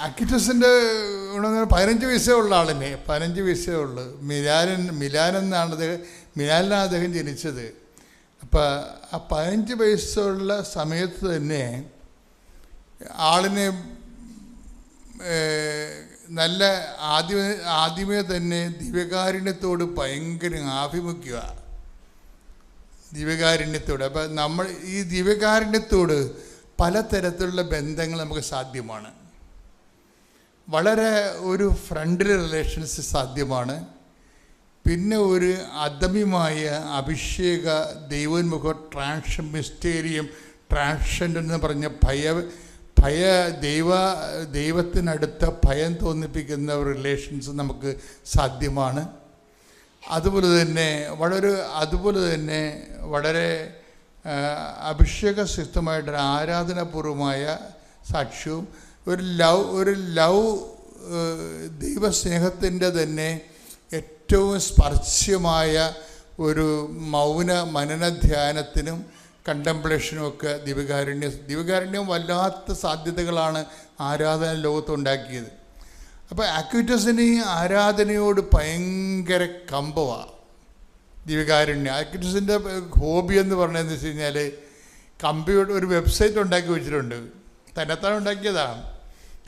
അക്കിറ്റസിന്റെ പതിനഞ്ച് വയസ്സേ ഉള്ള ആളിനെ പതിനഞ്ച് വയസ്സേ ഉള്ളു. മിലാനൻ മിലാൻ എന്നാണ് അദ്ദേഹം മിലാനിലാണ് അദ്ദേഹം ജനിച്ചത്. അപ്പം ആ പതിനഞ്ച് വയസ്സുള്ള സമയത്ത് തന്നെ ആളിനെ നല്ല ആദ്യമേ ആദ്യമേ തന്നെ ദിവ്യകാരുണ്യത്തോട് ഭയങ്കര ആഭിമുഖ്യമാണ് ദിവ്യകാരുണ്യത്തോട്. അപ്പം നമ്മൾ ഈ ദിവ്യകാരുണ്യത്തോട് പലതരത്തിലുള്ള ബന്ധങ്ങൾ നമുക്ക് സാധ്യമാണ്. വളരെ ഒരു ഫ്രണ്ട്ലി റിലേഷൻസ് സാധ്യമാണ്. പിന്നെ ഒരു അദമ്യമായ അഭിഷേക ദൈവോന്മുഖ ട്രാൻഷൻ മിസ്റ്റേരിയം ട്രാൻഷൻ എന്ന് പറഞ്ഞ ഭയ ഭയ ദൈവ ദൈവത്തിനടുത്ത ഭയം തോന്നിപ്പിക്കുന്ന റിലേഷൻസ് നമുക്ക് സാധ്യമാണ്. അതുപോലെ തന്നെ വളരെ അതുപോലെ തന്നെ വളരെ അഭിഷേക സിദ്ധമായിട്ടൊരു ആരാധനാപൂർവമായ സാക്ഷ്യവും ഒരു ലവ് ഒരു ലവ് ദൈവസ്നേഹത്തിന്റെ തന്നെ ഏറ്റവും സ്പർശ്യമായ ഒരു മൗന മനന ധ്യാനത്തിനും കണ്ടംപ്ലേഷനും ഒക്കെ ദിവകാരുണ്യ ദിവകാരുണ്യം വല്ലാത്ത സാധ്യതകളാണ് ആരാധന ലോകത്തുണ്ടാക്കിയത് അപ്പോൾ ആക്വിറ്റസിന് ഈ ആരാധനയോട് ഭയങ്കര കമ്പമാണ് ദിവ്യകാരുണ്യം ആക്വിറ്റസിന്റെ ഹോബി എന്ന് പറഞ്ഞതെന്ന് വെച്ച് കഴിഞ്ഞാൽ കമ്പ്യൂട്ടർ ഒരു വെബ്സൈറ്റ് ഉണ്ടാക്കി വെച്ചിട്ടുണ്ട്. തന്നെത്താൻ ഉണ്ടാക്കിയതാണ്.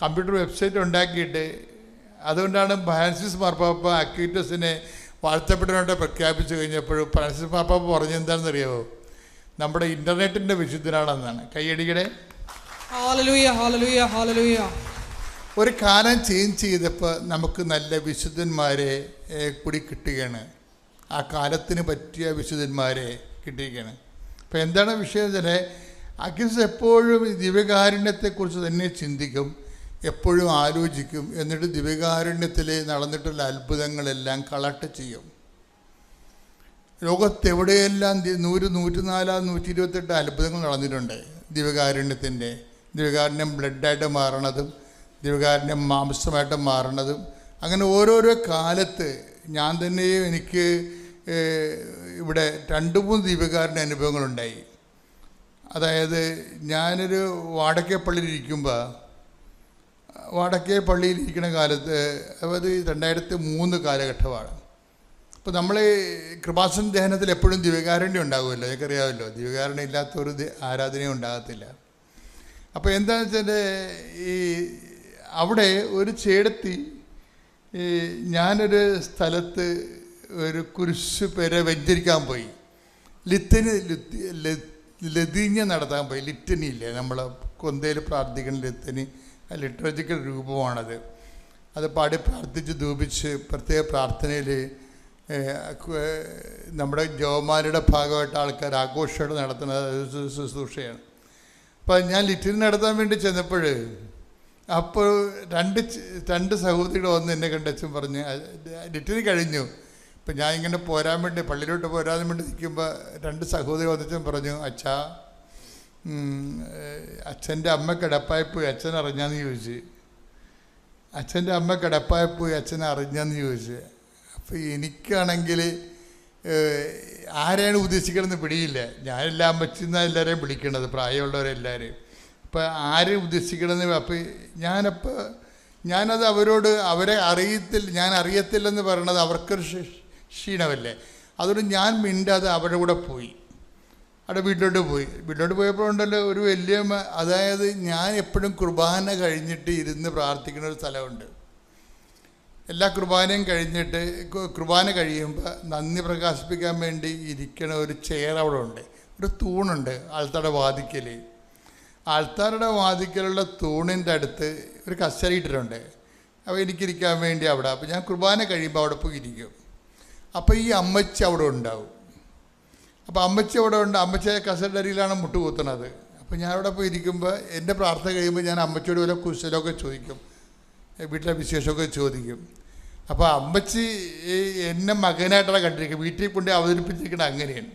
കമ്പ്യൂട്ടർ വെബ്സൈറ്റ് ഉണ്ടാക്കിയിട്ട് അതുകൊണ്ടാണ് ഫ്രാൻസിസ് മാർപ്പാപ്പ അക്യൂറ്റസിനെ വാഴ്ത്തപ്പെട്ടവനായിട്ട് പ്രഖ്യാപിച്ചു കഴിഞ്ഞപ്പോഴും ഫ്രാൻസിസ് മാർപ്പാപ്പ പറഞ്ഞെന്താണെന്നറിയാമോ നമ്മുടെ ഇന്റർനെറ്റിന്റെ വിശുദ്ധനാണെന്നാണ്. hallelujah. ഒരു കാലം ചേഞ്ച് ചെയ്തപ്പോൾ നമുക്ക് നല്ല വിശുദ്ധന്മാരെ കൂടി കിട്ടുകയാണ്. ആ കാലത്തിന് പറ്റിയ വിശുദ്ധന്മാരെ കിട്ടിയിരിക്കുകയാണ്. അപ്പോൾ എന്താണ് വിഷയം വെച്ചാൽ അഖിൽസ് എപ്പോഴും ദിവ്യകാരുണ്യത്തെക്കുറിച്ച് തന്നെ ചിന്തിക്കും എപ്പോഴും ആലോചിക്കും എന്നിട്ട് ദിവ്യകാരുണ്യത്തിൽ നടന്നിട്ടുള്ള അത്ഭുതങ്ങളെല്ലാം കളക്ട് ചെയ്യും. ലോകത്തെവിടെയെല്ലാം നൂറ് നൂറ്റിനാലാം നൂറ്റി ഇരുപത്തെട്ട് അത്ഭുതങ്ങൾ നടന്നിട്ടുണ്ട്. ദിവ്യകാരുണ്യത്തിന്റെ ദിവ്യകാരുണ്യം ബ്ലഡായിട്ട് മാറണതും ദിവ്യകാരുണ്യം മാംസമായിട്ട് മാറണതും. അങ്ങനെ ഓരോരോ കാലത്ത് ഞാൻ തന്നെയും എനിക്ക് ഇവിടെ രണ്ട് മൂന്ന് ദിവ്യകാരുണ്യ അനുഭവങ്ങളുണ്ടായി. അതായത് ഞാനൊരു വാടക്കേ പള്ളിയിൽ ഇരിക്കുമ്പോൾ വാടക്കേ പള്ളിയിൽ ഇരിക്കുന്ന കാലത്ത് അതായത് രണ്ടായിരത്തി മൂന്ന് കാലഘട്ടമാണ്. അപ്പോൾ നമ്മൾ കൃപാസന ദഹനത്തിൽ എപ്പോഴും ദിവ്യകാരുണ്യം ഉണ്ടാകുമല്ലോ എനിക്കറിയാമല്ലോ ദിവ്യകാരുണ്യം ഇല്ലാത്ത ഒരു ആരാധനയും ഉണ്ടാകത്തില്ല. അപ്പോൾ എന്താണെന്ന് വെച്ചാൽ ഈ അവിടെ ഒരു ചേടത്തി ഈ ഞാനൊരു സ്ഥലത്ത് ഒരു കുരിശ് പേരെ വെഞ്ചരിക്കാൻ പോയി. ലിത്തിന് ലിത്തി- ലതീഞ്ഞ നടത്താൻ പോയി. ലിറ്റനി ഇല്ലേ നമ്മൾ കൊന്തയിൽ പ്രാർത്ഥിക്കുന്ന ലിത്തനി ലിറ്ററജിക്കൽ രൂപമാണത്. അത് പാടി പ്രാർത്ഥിച്ച് ധൂപിച്ച് പ്രത്യേക പ്രാർത്ഥനയിൽ നമ്മുടെ ജവമാരുടെ ഭാഗമായിട്ട് ആൾക്കാർ ആഘോഷമായിട്ട് നടത്തുന്നത് ശുശ്രൂഷയാണ്. അപ്പം ഞാൻ ലിറ്റിന് നടത്താൻ വേണ്ടി ചെന്നപ്പോൾ അപ്പോൾ രണ്ട് രണ്ട് സഹോദരികൾ വന്ന് എന്നെ കണ്ടച്ചും പറഞ്ഞ് ലിറ്റിന് കഴിഞ്ഞു. ഇപ്പം ഞാൻ ഇങ്ങനെ പോരാൻ വേണ്ടി പള്ളിയിലോട്ട് പോരാൻ വേണ്ടി നിൽക്കുമ്പോൾ രണ്ട് സഹോദരി വന്നിട്ടും പറഞ്ഞു അച്ഛാ അച്ഛന്റെ അമ്മ കിടപ്പായി പോയി അച്ഛൻ അറിഞ്ഞാന്ന് ചോദിച്ചു. അച്ഛന്റെ അമ്മ കിടപ്പായി പോയി അച്ഛൻ അറിഞ്ഞാന്ന് ചോദിച്ചു. അപ്പോൾ എനിക്കാണെങ്കിൽ ആരെയാണ് ഉദ്ദേശിക്കണമെന്ന് പിടിയില്ല. ഞാനെല്ലാം അമ്മച്ചിന്നാണ് എല്ലാവരെയും വിളിക്കണത് പ്രായമുള്ളവരെല്ലാവരെയും അപ്പോൾ ആരെ ഉദ്ദേശിക്കണമെന്ന് അപ്പോൾ ഞാനപ്പോൾ ഞാനത് അവരോട് അവരെ അറിയത്തില്ല ഞാൻ അറിയത്തില്ലെന്ന് പറയണത് അവർക്കൊരു ക്ഷീണമല്ലേ? അതുകൊണ്ട് ഞാൻ മിണ്ടാതെ അവരുടെ കൂടെ പോയി. അവിടെ വീട്ടിലോട്ട് പോയി. വീട്ടിലോട്ട് പോയപ്പോഴുണ്ടല്ലോ ഒരു വലിയ അതായത് ഞാൻ എപ്പോഴും കുർബാന കഴിഞ്ഞിട്ട് ഇരുന്ന് പ്രാർത്ഥിക്കുന്ന ഒരു സ്ഥലമുണ്ട്. എല്ലാ കുർബാനയും കഴിഞ്ഞിട്ട് കുർബാന കഴിയുമ്പോൾ നന്ദി പ്രകാശിപ്പിക്കാൻ വേണ്ടി ഇരിക്കണ ഒരു ചെയർ അവിടെ ഉണ്ട്. ഒരു തൂണുണ്ട് ആൾത്താരുടെ വാതിക്കൽ. ആൾത്താരുടെ വാതിക്കലുള്ള തൂണിന്റെ അടുത്ത് ഒരു കസേര ഇട്ടിട്ടുണ്ട്. അപ്പോൾ എനിക്കിരിക്കാൻ വേണ്ടി അവിടെ. അപ്പോൾ ഞാൻ കുർബാന കഴിയുമ്പോൾ അവിടെ പോയി ഇരിക്കും. അപ്പോൾ ഈ അമ്മച്ചി അവിടെ ഉണ്ടാവും. അപ്പോൾ അമ്മച്ചി അവിടെ ഉണ്ട്. അമ്മച്ചി കസേരയുടെ അരിയിലാണ് മുട്ട് കുത്തുന്നത്. അപ്പോൾ ഞാൻ അവിടെ പോയി ഇരിക്കുമ്പോൾ എന്റെ പ്രാർത്ഥന കഴിയുമ്പോൾ ഞാൻ അമ്മച്ചിയോട് വല്ല കുശലമൊക്കെ ചോദിക്കും. വീട്ടിലെ വിശേഷമൊക്കെ ചോദിക്കും. അപ്പോൾ അമ്മച്ചി എന്നെ മകനായിട്ടാണ് കണ്ടിരിക്കുക വീട്ടിൽ കൊണ്ട് അവതരിപ്പിച്ചിരിക്കുന്നത് അങ്ങനെയാണ്.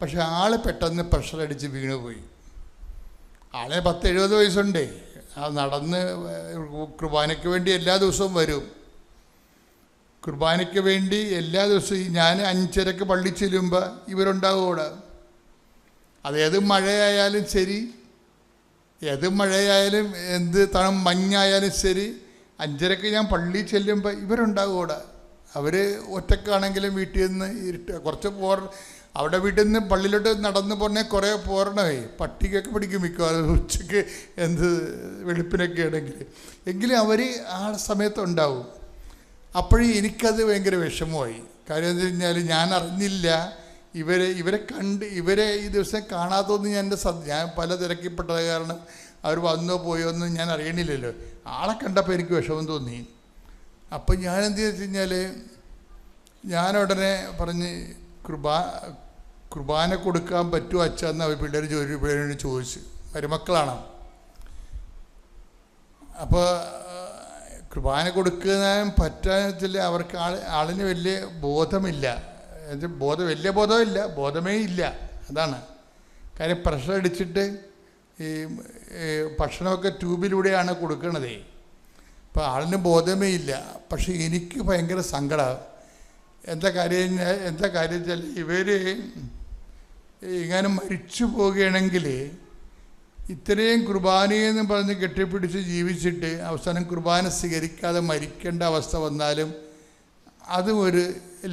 പക്ഷെ ആൾ പെട്ടെന്ന് പ്രഷർ അടിച്ച് വീണുപോയി. ആളെ പത്ത് എഴുപത് വയസ്സുണ്ടേ. ആ നടന്ന് കുർബാനയ്ക്ക് വേണ്ടി എല്ലാ ദിവസവും വരും. കുർബാനയ്ക്ക് വേണ്ടി എല്ലാ ദിവസവും ഞാൻ അഞ്ചരക്ക് പള്ളി ചെല്ലുമ്പോൾ ഇവരുണ്ടാവും അവിടെ അതേത് മഴയായാലും ശരി ഏത് മഴയായാലും എന്ത് തണു മഞ്ഞായാലും ശരി അഞ്ചരക്ക് ഞാൻ പള്ളി ചെല്ലുമ്പോൾ ഇവരുണ്ടാവും അവിടെ അവർ ഒറ്റക്കാണെങ്കിലും വീട്ടിൽ നിന്ന് ഇരുട്ട് കുറച്ച് പോർ അവിടെ വീട്ടിൽ നിന്ന് പള്ളിയിലോട്ട് നടന്നു പോരണേ കുറേ പോരണമേ പട്ടിക്കൊക്കെ പിടിക്കും മിക്കവാറും ഉച്ചയ്ക്ക് എന്ത് വെളുപ്പിനൊക്കെ ആണെങ്കിൽ എങ്കിലും അവർ ആ സമയത്ത് ഉണ്ടാവും അപ്പോഴും എനിക്കത് ഭയങ്കര വിഷമമായി. കാര്യം എന്ന് കഴിഞ്ഞാൽ ഞാൻ അറിഞ്ഞില്ല. ഇവരെ ഇവരെ കണ്ട് ഇവരെ ഈ ദിവസം കാണാത്തതൊന്നും ഞാൻ എന്റെ ഞാൻ പല തിരക്കിപ്പെട്ടത് കാരണം അവർ വന്നോ പോയോ ഒന്നും ഞാൻ അറിയണില്ലല്ലോ. ആളെ കണ്ടപ്പോൾ എനിക്ക് വിഷമം തോന്നി. അപ്പം ഞാൻ എന്ത് വെച്ച് കഴിഞ്ഞാൽ ഞാൻ ഉടനെ പറഞ്ഞ് കുർബാ കുർബാന കൊടുക്കാൻ പറ്റുമോ അച്ഛന്ന് അവർ പിള്ളേർ ജോലി പിള്ളേരോട് ചോദിച്ചു. മരുമക്കളാണ്. അപ്പോൾ കുർബാന കൊടുക്കാൻ വെച്ചാൽ അവർക്ക് ആൾ ആളിന് വലിയ ബോധമില്ല. ബോധം വലിയ ബോധമില്ല ബോധമേ ഇല്ല. അതാണ്. കാര്യം പ്രഷർ അടിച്ചിട്ട് ഈ ഭക്ഷണമൊക്കെ ട്യൂബിലൂടെയാണ് കൊടുക്കണതേ. അപ്പോൾ ആളിന് ബോധമേ ഇല്ല. പക്ഷേ എനിക്ക് ഭയങ്കര സങ്കടം. എന്താ കാര്യം എന്താ കാര്യം വെച്ചാൽ ഇവർ ഇങ്ങനെ മരിച്ചു പോവുകയാണെങ്കിൽ ഇത്രയും കുർബാനയെന്ന് പറഞ്ഞ് കെട്ടിപ്പിടിച്ച് ജീവിച്ചിട്ട് അവസാനം കുർബാന സ്വീകരിക്കാതെ മരിക്കേണ്ട അവസ്ഥ വന്നാലും അതും ഒരു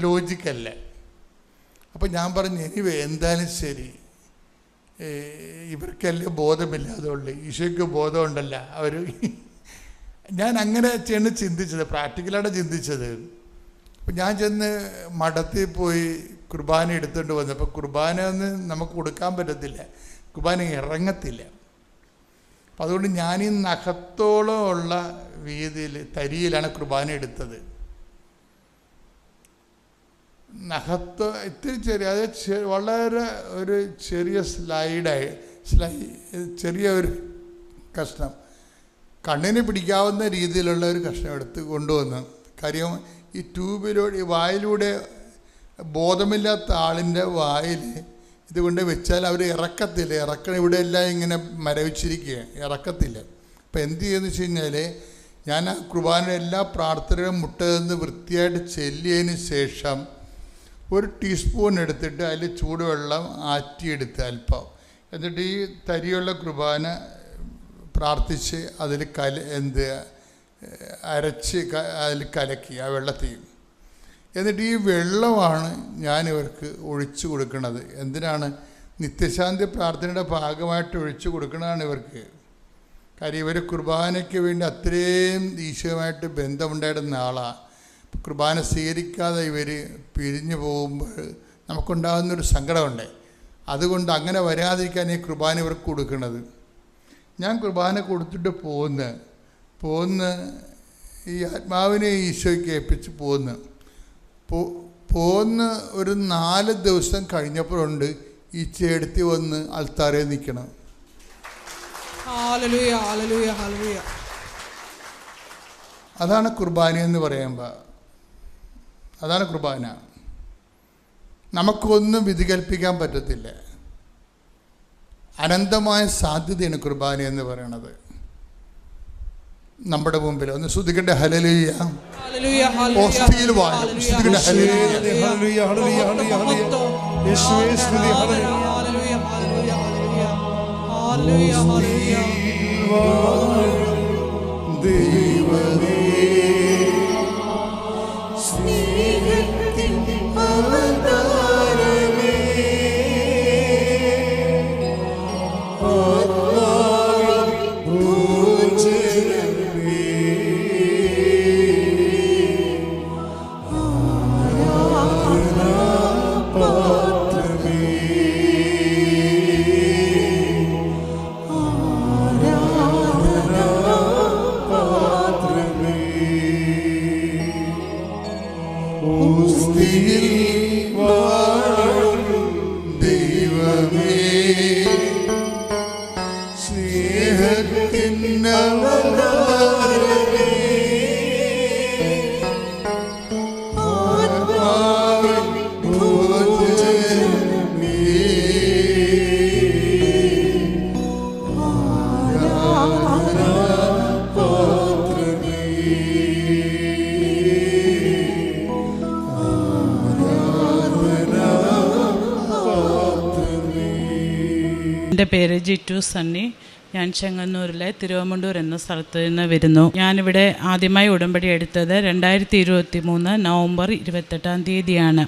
ലോജിക്കല്ല. അപ്പം ഞാൻ പറഞ്ഞു എനിവേ എന്തായാലും ശരി. ഇവർക്കല്ല ബോധമില്ല അതുകൊണ്ട് ഈശോയ്ക്ക് ബോധമുണ്ടല്ല. അവർ ഞാൻ അങ്ങനെ ചെന്ന് ചിന്തിച്ചത് പ്രാക്ടിക്കലായിട്ട് ചിന്തിച്ചത്. അപ്പം ഞാൻ ചെന്ന് മഠത്തിൽ പോയി കുർബാന എടുത്തുകൊണ്ട് വന്നു അപ്പോൾ കുർബാന ഒന്ന് നമുക്ക് കൊടുക്കാൻ പറ്റത്തില്ല. കുർബാന ഇറങ്ങത്തില്ല. അപ്പം അതുകൊണ്ട് ഞാൻ ഈ നഖത്തോളം ഉള്ള വീതിയിൽ തരിയിലാണ് കുർബാന എടുത്തത്. നഖത്ത് ഇത്തിരി ചെറിയ അത് വളരെ ഒരു ചെറിയ സ്ലൈഡായി സ്ലൈ ചെറിയ ഒരു കഷ്ണം. കണ്ണിന് പിടിക്കാവുന്ന രീതിയിലുള്ള ഒരു കഷ്ണം എടുത്ത് കൊണ്ടുവന്നു കാര്യം ഈ ട്യൂബിലൂടെ വായിലൂടെ ബോധമില്ലാത്ത ആളിന്റെ വായിൽ ഇതുകൊണ്ട് വെച്ചാൽ അവർ ഇറക്കത്തില്ല. ഇറക്കണം ഇവിടെ എല്ലാം ഇങ്ങനെ മരവിച്ചിരിക്കുക ഇറക്കത്തില്ല. അപ്പം എന്ത് ചെയ്യുന്നു വെച്ച് കഴിഞ്ഞാൽ ഞാൻ ആ കുർബാന എല്ലാ പ്രാർത്ഥനകളും മുട്ടതെന്ന് വൃത്തിയായിട്ട് ചെല്ലിയതിന് ശേഷം ഒരു ടീസ്പൂൺ എടുത്തിട്ട് അതിൽ ചൂടുവെള്ളം ആറ്റിയെടുത്ത് അല്പം. എന്നിട്ട് ഈ തരിയുള്ള കുർബാന പ്രാർത്ഥിച്ച് അതിൽ കല എന്ത് അരച്ച് അതിൽ കലക്കി ആ വെള്ളത്തിൽ. എന്നിട്ട് ഈ വെള്ളമാണ് ഞാൻ ഇവർക്ക് ഒഴിച്ചു കൊടുക്കുന്നത്. എന്തിനാണ്? നിത്യശാന്തി പ്രാർത്ഥനയുടെ ഭാഗമായിട്ട് ഒഴിച്ചു കൊടുക്കുന്നതാണ് ഇവർക്ക്. കാര്യം ഇവർ കുർബാനയ്ക്ക് വേണ്ടി അത്രയും ഈശോയുമായിട്ട് ബന്ധമുണ്ടായിരുന്ന ആളാണ് കുർബാന സ്വീകരിക്കാതെ ഇവർ പിരിഞ്ഞു പോകുമ്പോൾ നമുക്കുണ്ടാകുന്നൊരു സങ്കടമുണ്ട്. അതുകൊണ്ട് അങ്ങനെ വരാതിരിക്കാൻ ഈ കുർബാന ഇവർക്ക് കൊടുക്കുന്നത്. ഞാൻ കുർബാന കൊടുത്തിട്ട് പോന്ന് പോകുന്ന ഈ ആത്മാവിനെ ഈശോയ്ക്ക് ഏൽപ്പിച്ച് പോന്ന്. പോ പോന്ന് ഒരു നാല് ദിവസം കഴിഞ്ഞപ്പോഴുണ്ട് ഈ ചേടുത്തി വന്ന് അൾത്താരെ നിൽക്കണം. അതാണ് കുർബാന എന്ന് പറയുമ്പോൾ അതാണ് കുർബാന. നമുക്കൊന്നും വിധി കൽപ്പിക്കാൻ പറ്റത്തില്ല. അനന്തമായ സാധ്യതയാണ് കുർബാന എന്ന് പറയണത്. നമ്മുടെ മുമ്പിൽ. ഒന്ന് ശ്രദ്ധിക്കേണ്ട? ഹലലിയ. ഓസ്തിയിൽ വാഴും. ഹല്ലേലൂയ. ഹല്ലേലൂയ, ഹല്ലേലൂയ, എന്റെ പേര് ജിറ്റു സണ്ണി. ഞാൻ ചെങ്ങന്നൂരിലെ തിരുവമണ്ടൂർ എന്ന സ്ഥലത്ത് നിന്ന് വരുന്നു. ഞാനിവിടെ ആദ്യമായി ഉടമ്പടി എടുത്തത് രണ്ടായിരത്തി ഇരുപത്തി മൂന്ന് നവംബർ ഇരുപത്തെട്ടാം തീയതിയാണ്.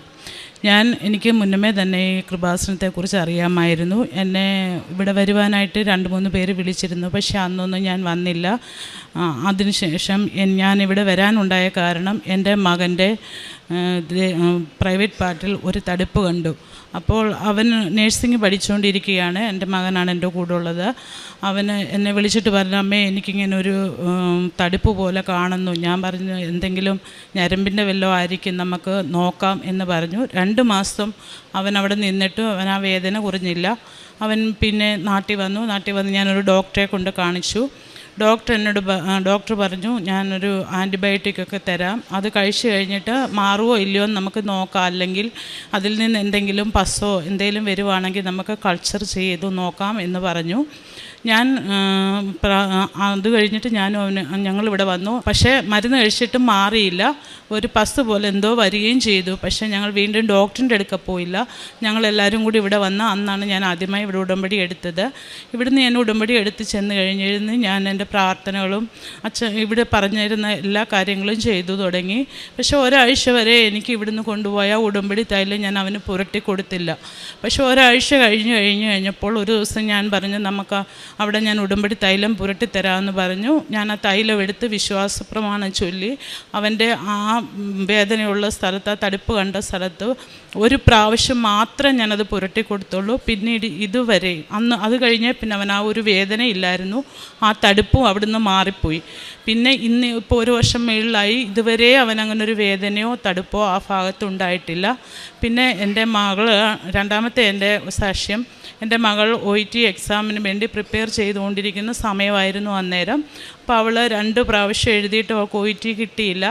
ഞാൻ എനിക്ക് മുന്നമേ തന്നെ ഈ കൃപാസനത്തെക്കുറിച്ച് അറിയാമായിരുന്നു. എന്നെ ഇവിടെ വരുവാനായിട്ട് രണ്ട് മൂന്ന് പേര് വിളിച്ചിരുന്നു. പക്ഷേ അന്നൊന്നും ഞാൻ വന്നില്ല. അതിനുശേഷം ഞാനിവിടെ വരാനുണ്ടായ കാരണം എന്റെ മകന്റെ പ്രൈവറ്റ് പാർട്ടിൽ ഒരു തടുപ്പ് കണ്ടു. അപ്പോൾ അവൻ നേഴ്സിംഗ് പഠിച്ചുകൊണ്ടിരിക്കുകയാണ് എന്റെ മകനാണ് എന്റെ കൂടെ ഉള്ളത് അവന് എന്നെ വിളിച്ചിട്ട് പറഞ്ഞു അമ്മേ എനിക്കിങ്ങനെ ഒരു തടുപ്പ് പോലെ കാണുന്നു. ഞാൻ പറഞ്ഞു എന്തെങ്കിലും ഞരമ്പിന്റെ വല്ലതും ആയിരിക്കും നമുക്ക് നോക്കാം എന്ന് പറഞ്ഞു. രണ്ട് മാസം അവൻ അവിടെ നിന്നിട്ട് അവൻ ആ വേദന കുറഞ്ഞില്ല. അവൻ പിന്നെ നാട്ടിൽ വന്നു. നാട്ടിൽ വന്ന് ഞാനൊരു ഡോക്ടറെ കൊണ്ട് കാണിച്ചു. ഡോക്ടർ എന്നോട് ഡോക്ടർ പറഞ്ഞു ഞാനൊരു ആന്റിബയോട്ടിക് ഒക്കെ തരാം. അത് കഴിച്ചു കഴിഞ്ഞിട്ട് മാറുമോ ഇല്ലയോ എന്ന് നമുക്ക് നോക്കാം. അല്ലെങ്കിൽ അതിൽ നിന്ന് എന്തെങ്കിലും പസോ എന്തെങ്കിലും വരുവാണെങ്കിൽ നമുക്ക് കൾച്ചർ ചെയ്തു നോക്കാം എന്ന് പറഞ്ഞു. ഞാൻ അത് കഴിഞ്ഞിട്ട് ഞാനും അവന് ഞങ്ങളിവിടെ വന്നു. പക്ഷേ മരുന്ന് കഴിച്ചിട്ടും മാറിയില്ല. ഒരു പസ് പോലെ എന്തോ വരികയും ചെയ്തു. പക്ഷേ ഞങ്ങൾ വീണ്ടും ഡോക്ടറിന്റെ അടുക്ക പോയില്ല. ഞങ്ങളെല്ലാവരും കൂടി ഇവിടെ വന്ന അന്നാണ് ഞാൻ ആദ്യമായി ഇവിടെ ഉടമ്പടി എടുത്തത്. ഇവിടുന്ന് ഞാൻ ഉടമ്പടി എടുത്ത് ചെന്ന് കഴിഞ്ഞിരുന്ന് ഞാൻ എന്റെ പ്രാർത്ഥനകളും അച്ഛൻ ഇവിടെ പറഞ്ഞിരുന്ന എല്ലാ കാര്യങ്ങളും ചെയ്തു തുടങ്ങി. പക്ഷേ ഒരാഴ്ച വരെ എനിക്ക് ഇവിടുന്ന് കൊണ്ടുപോയ ഉടമ്പടി തൈലം ഞാൻ അവന് പുരട്ടി കൊടുത്തില്ല. പക്ഷേ ഒരാഴ്ച കഴിഞ്ഞ് കഴിഞ്ഞ് കഴിഞ്ഞപ്പോൾ ഒരു ദിവസം ഞാൻ പറഞ്ഞു നമുക്ക് അവിടെ ഞാൻ ഉടുമ്പടി തൈലം പുരട്ടി തരാമെന്ന് പറഞ്ഞു. ഞാൻ ആ തൈലം എടുത്ത് വിശ്വാസപ്രമാണം ചൊല്ലി. അവന്റെ ആ വേദനയുള്ള സ്ഥലത്ത് ആ തടുപ്പ് കണ്ട സ്ഥലത്ത് ഒരു പ്രാവശ്യം മാത്രം ഞാനത് പുരട്ടി കൊടുത്തുള്ളൂ. പിന്നീട് ഇതുവരെ അന്ന് അത് കഴിഞ്ഞ് പിന്നെ അവൻ ആ ഒരു വേദന ഇല്ലായിരുന്നു. ആ തടുപ്പും അവിടുന്ന് മാറിപ്പോയി. പിന്നെ ഇന്ന് ഇപ്പോൾ ഒരു വർഷം മേളിലായി. ഇതുവരെ അവൻ അങ്ങനെ ഒരു വേദനയോ തടുപ്പോ ആ ഭാഗത്ത് ഉണ്ടായിട്ടില്ല. പിന്നെ എന്റെ മകൾ രണ്ടാമത്തെ എന്റെ സാക്ഷ്യം എന്റെ മകൾ ഒ ടി എക്സാമിന് വേണ്ടി പ്രിപ്പയർ ചെയ്തുകൊണ്ടിരിക്കുന്ന സമയമായിരുന്നു അന്നേരം. അപ്പോൾ അവൾ രണ്ട് പ്രാവശ്യം എഴുതിയിട്ട് ടി കിട്ടിയില്ല.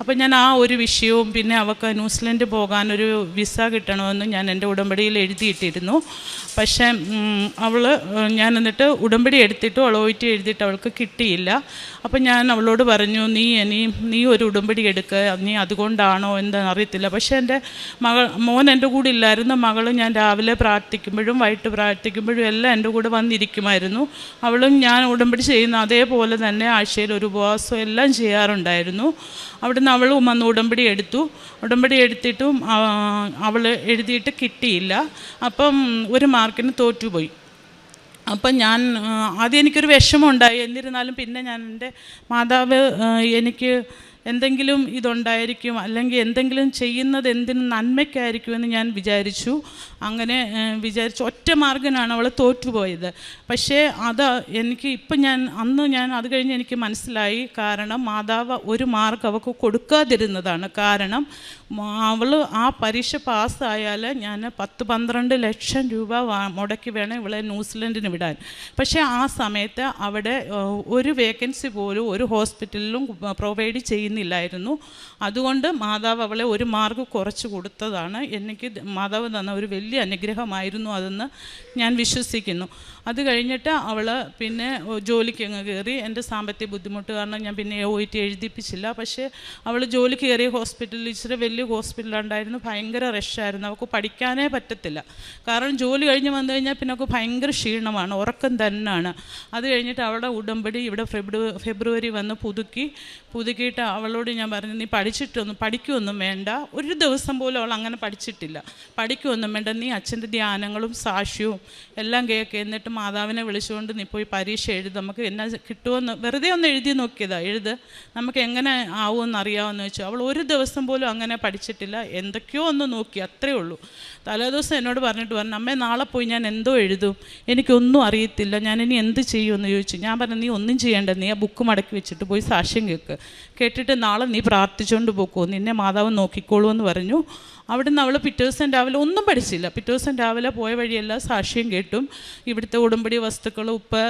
അപ്പോൾ ഞാൻ ആ ഒരു വിഷയവും പിന്നെ അവൾക്ക് ന്യൂസിലൻഡ് പോകാനൊരു വിസ കിട്ടണമെന്ന് ഞാൻ എന്റെ ഉടമ്പടിയിൽ എഴുതിയിട്ടിരുന്നു. പക്ഷേ അവൾ ഞാൻ എന്നിട്ട് ഉടമ്പടി എടുത്തിട്ട് അവൾ ഒ ടി എഴുതിയിട്ട് അവൾക്ക് കിട്ടിയില്ല. അപ്പോൾ ഞാൻ അവളോട് പറഞ്ഞു നീ ഇനി നീ ഒരു ഉടമ്പടി എടുക്കുക നീ അതുകൊണ്ടാണോ എന്താണെന്ന് അറിയത്തില്ല. പക്ഷേ എന്റെ മകൾ മോൻ എന്റെ കൂടെ ഇല്ലായിരുന്നു മകൾ ഞാൻ രാവിലെ പ്രാർത്ഥിക്കുമ്പോഴും വൈകിട്ട് പ്രാർത്ഥിക്കുമ്പോഴും എല്ലാം എന്റെ കൂടെ വന്നിരിക്കുമായിരുന്നു. അവളും ഞാൻ ഉടമ്പടി ചെയ്യുന്ന അതേപോലെ തന്നെ ആഴ്ചയിൽ ഒരു ഉപവാസം എല്ലാം ചെയ്യാറുണ്ടായിരുന്നു. അവിടുന്ന് അവളും വന്ന് ഉടമ്പടി എടുത്തു. ഉടമ്പടി എടുത്തിട്ടും അവൾ എഴുതിയിട്ട് കിട്ടിയില്ല. അപ്പം ഒരു മാർക്കിന് തോറ്റുപോയി. അപ്പം ഞാൻ ആദ്യം എനിക്കൊരു വിഷമമുണ്ടായി. എന്നിരുന്നാലും പിന്നെ ഞാൻ എന്റെ മാതാവ് എനിക്ക് എന്തെങ്കിലും ഇതുണ്ടായിരിക്കും അല്ലെങ്കിൽ എന്തെങ്കിലും ചെയ്യുന്നത് എന്തിനും നന്മയ്ക്കായിരിക്കുമെന്ന് ഞാൻ വിചാരിച്ചു. അങ്ങനെ വിചാരിച്ചു ഒറ്റ മാർഗനാണ് അവൾ തോറ്റുപോയത്. പക്ഷേ അത് എനിക്ക് ഇപ്പം ഞാൻ അന്ന് ഞാൻ അത് കഴിഞ്ഞ് എനിക്ക് മനസ്സിലായി. കാരണം മാതാവ് ഒരു മാർക്ക് അവൾക്ക് കൊടുക്കാതിരുന്നതാണ്. കാരണം അവൾ ആ പരീക്ഷ പാസ്സായാൽ ഞാൻ പത്ത് പന്ത്രണ്ട് ലക്ഷം രൂപ മുടക്കി വേണം ഇവളെ ന്യൂസിലൻഡിന് വിടാൻ. പക്ഷേ ആ സമയത്ത് അവിടെ ഒരു വേക്കൻസി പോലും ഒരു ഹോസ്പിറ്റലിലും പ്രൊവൈഡ് ചെയ്യുന്നില്ലായിരുന്നു. അതുകൊണ്ട് മാതാവ് അവളെ ഒരു മാർക്ക് കുറച്ച് കൊടുത്തതാണ്. എനിക്ക് മാതാവ് തന്ന ഒരു വലിയ അനുഗ്രഹമായിരുന്നു അതെന്ന് ഞാൻ വിശ്വസിക്കുന്നു. അത് കഴിഞ്ഞിട്ട് അവൾ പിന്നെ ജോലിക്ക് അങ്ങ് കയറി. എന്റെ സാമ്പത്തിക ബുദ്ധിമുട്ട് കാരണം ഞാൻ പിന്നെ ഒ ടി എഴുതിപ്പിച്ചില്ല. പക്ഷേ അവൾ ജോലിക്ക് കയറിയ ഹോസ്പിറ്റലിൽ ഇച്ചിരി വലിയ ഹോസ്പിറ്റലുണ്ടായിരുന്നു. ഭയങ്കര റഷായിരുന്നു അവൾക്ക് പഠിക്കാനേ പറ്റത്തില്ല. കാരണം ജോലി കഴിഞ്ഞ് വന്നു കഴിഞ്ഞാൽ പിന്നെ അവൾക്ക് ഭയങ്കര ക്ഷീണമാണ്. ഉറക്കം തന്നെയാണ്. അത് കഴിഞ്ഞിട്ട് അവളുടെ ഉടമ്പടി ഇവിടെ ഫെബ്രുവരി ഫെബ്രുവരി വന്ന് പുതുക്കി. പുതുക്കിയിട്ട് അവളോട് ഞാൻ പറഞ്ഞു നീ പഠിച്ചിട്ടൊന്നും പഠിക്കുമൊന്നും വേണ്ട. ഒരു ദിവസം പോലും അവൾ അങ്ങനെ പഠിച്ചിട്ടില്ല. പഠിക്കുമൊന്നും വേണ്ട. നീ അച്ഛന്റെ ധ്യാനങ്ങളും സാക്ഷ്യവും എല്ലാം കേൾക്ക് എന്നിട്ട് മാതാവിനെ വിളിച്ചുകൊണ്ട് നീ പോയി പരീക്ഷ എഴുതി. നമുക്ക് എന്നാ കിട്ടുമെന്ന് വെറുതെ ഒന്ന് എഴുതി നോക്കിയതാണ് എഴുത്. നമുക്ക് എങ്ങനെ ആവുമെന്ന് അറിയാമെന്ന് വെച്ചു. അവൾ ഒരു ദിവസം പോലും അങ്ങനെ പഠിച്ചിട്ടില്ല. എന്തൊക്കെയോ ഒന്ന് നോക്കി. അത്രേ ഉള്ളൂ. തലേദിവസം എന്നോട് പറഞ്ഞിട്ട് പറഞ്ഞു അമ്മേ നാളെ പോയി ഞാൻ എന്തോ എഴുതും. എനിക്കൊന്നും അറിയത്തില്ല. ഞാൻ ഇനി എന്ത് ചെയ്യുമെന്ന് ചോദിച്ചു. ഞാൻ പറഞ്ഞു നീ ഒന്നും ചെയ്യേണ്ട. നീ ആ ബുക്ക് മടക്കി വെച്ചിട്ട് പോയി സാക്ഷ്യം കേൾക്ക് കേട്ടിട്ട് നാളെ നീ പ്രാർത്ഥിച്ചുകൊണ്ട് പോക്കോ. നിന്നെ മാതാവ് നോക്കിക്കോളൂ എന്ന് പറഞ്ഞു. അവിടുന്ന് അവൾ പിറ്റേ ദിവസം രാവിലെ ഒന്നും പഠിച്ചില്ല. പിറ്റേ ദിവസം രാവിലെ പോയ വഴിയെല്ലാം സാക്ഷ്യം കേട്ടും. ഇവിടുത്തെ ഉടമ്പടി വസ്തുക്കൾ ഉപ്പ്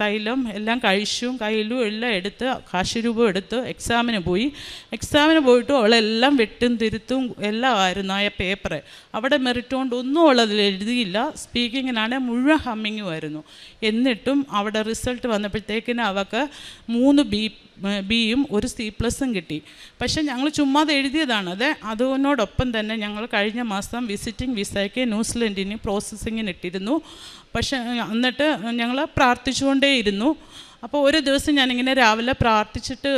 തൈലം എല്ലാം കഴിച്ചും കയ്യിലും എല്ലാം എടുത്ത് കാശ് രൂപം എടുത്ത് എക്സാമിന് പോയി. എക്സാമിന് പോയിട്ടും അവളെല്ലാം വെട്ടും തിരുത്തും എല്ലാം ആയിരുന്നു ആ പേപ്പർ അവിടെ മെറിറ്റ് കൊണ്ട് ഒന്നും അവളതിൽ എഴുതിയില്ല. സ്പീക്കിങ്ങിനാണ് മുഴുവൻ ഹമ്മിങ്ങും ആയിരുന്നു. എന്നിട്ടും അവിടെ റിസൾട്ട് വന്നപ്പോഴത്തേക്കിന് അവൾക്ക് മൂന്ന് ബി ബിയും ഒരു സി പ്ലസും കിട്ടി. പക്ഷേ ഞങ്ങൾ ചുമ്മാതെ എഴുതിയതാണ് അത് അതിനോട് അതിനോടൊപ്പം തന്നെ ഞങ്ങൾ കഴിഞ്ഞ മാസം വിസിറ്റിംഗ് വിസയ്ക്ക് ന്യൂസിലൻഡിന് പ്രോസസ്സിങ്ങിന് ഇട്ടിരുന്നു പക്ഷെ എന്നിട്ട് ഞങ്ങൾ പ്രാർത്ഥിച്ചുകൊണ്ടേയിരുന്നു. അപ്പോൾ ഒരു ദിവസം ഞാനിങ്ങനെ രാവിലെ പ്രാർത്ഥിച്ചിട്ട്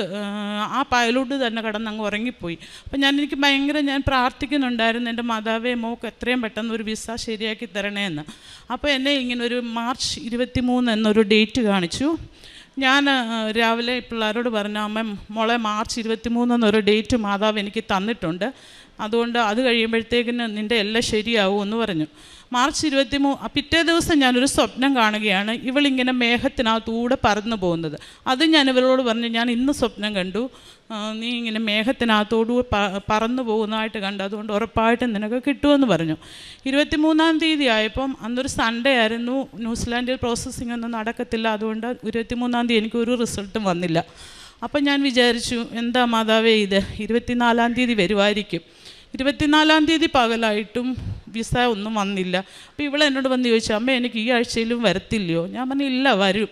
ആ, പായലോട്ട് തന്നെ കിടന്ന് അങ്ങ് ഉറങ്ങിപ്പോയി. അപ്പോൾ ഞാൻ എനിക്ക് ഭയങ്കര ഞാൻ പ്രാർത്ഥിക്കുന്നുണ്ടായിരുന്നു. എന്റെ മാതാവേ മോക്ക് എത്രയും പെട്ടെന്ന് ഒരു വിസ ശരിയാക്കി തരണേ എന്ന് അപ്പോൾ എന്നെ ഇങ്ങനെ ഒരു മാർച്ച് ഇരുപത്തി മൂന്ന് എന്നൊരു ഡേറ്റ് കാണിച്ചു. ഞാൻ രാവിലെ പിള്ളേരോട് പറഞ്ഞു അമ്മ മോളെ മാർച്ച് ഇരുപത്തി മൂന്നെന്നൊരു ഡേറ്റ് മാതാവ് എനിക്ക് തന്നിട്ടുണ്ട്. അതുകൊണ്ട് അത് കഴിയുമ്പോഴത്തേക്കിന് നിന്റെ എല്ലാം ശരിയാവും എന്ന് പറഞ്ഞു. മാർച്ച് ഇരുപത്തി മൂ പിറ്റേ ദിവസം ഞാനൊരു സ്വപ്നം കാണുകയാണ്. ഇവളിങ്ങനെ മേഘത്തിനകത്തൂടെ പറന്നു പോകുന്നത്. അത് ഞാൻ ഇവളോട് പറഞ്ഞു ഞാൻ ഇന്ന് സ്വപ്നം കണ്ടു. നീ ഇങ്ങനെ മേഘത്തിനകത്തോടു പറന്നു പോകുന്നതായിട്ട് കണ്ടു. അതുകൊണ്ട് ഉറപ്പായിട്ടും നിനക്ക് കിട്ടുമെന്ന് പറഞ്ഞു. ഇരുപത്തി മൂന്നാം തീയതി ആയപ്പം അന്നൊരു സൺഡേ ആയിരുന്നു. ന്യൂസിലാൻഡിൽ പ്രോസസ്സിംഗ് ഒന്നും നടക്കത്തില്ല. അതുകൊണ്ട് ഇരുപത്തി മൂന്നാം തീയതി എനിക്കൊരു റിസൾട്ടും വന്നില്ല. അപ്പം ഞാൻ വിചാരിച്ചു എന്താ മാതാവേ ഇത്? ഇരുപത്തിനാലാം തീയതി വരുമായിരിക്കും. ഇരുപത്തിനാലാം തീയതി പകലായിട്ടും വിസ ഒന്നും വന്നില്ല. അപ്പോൾ ഇവൾ എന്നോട് വന്ന് ചോദിച്ചു അമ്മ എനിക്ക് ഈ ആഴ്ചയിലും വരത്തില്ലയോ? ഞാൻ പറഞ്ഞു ഇല്ല വരും.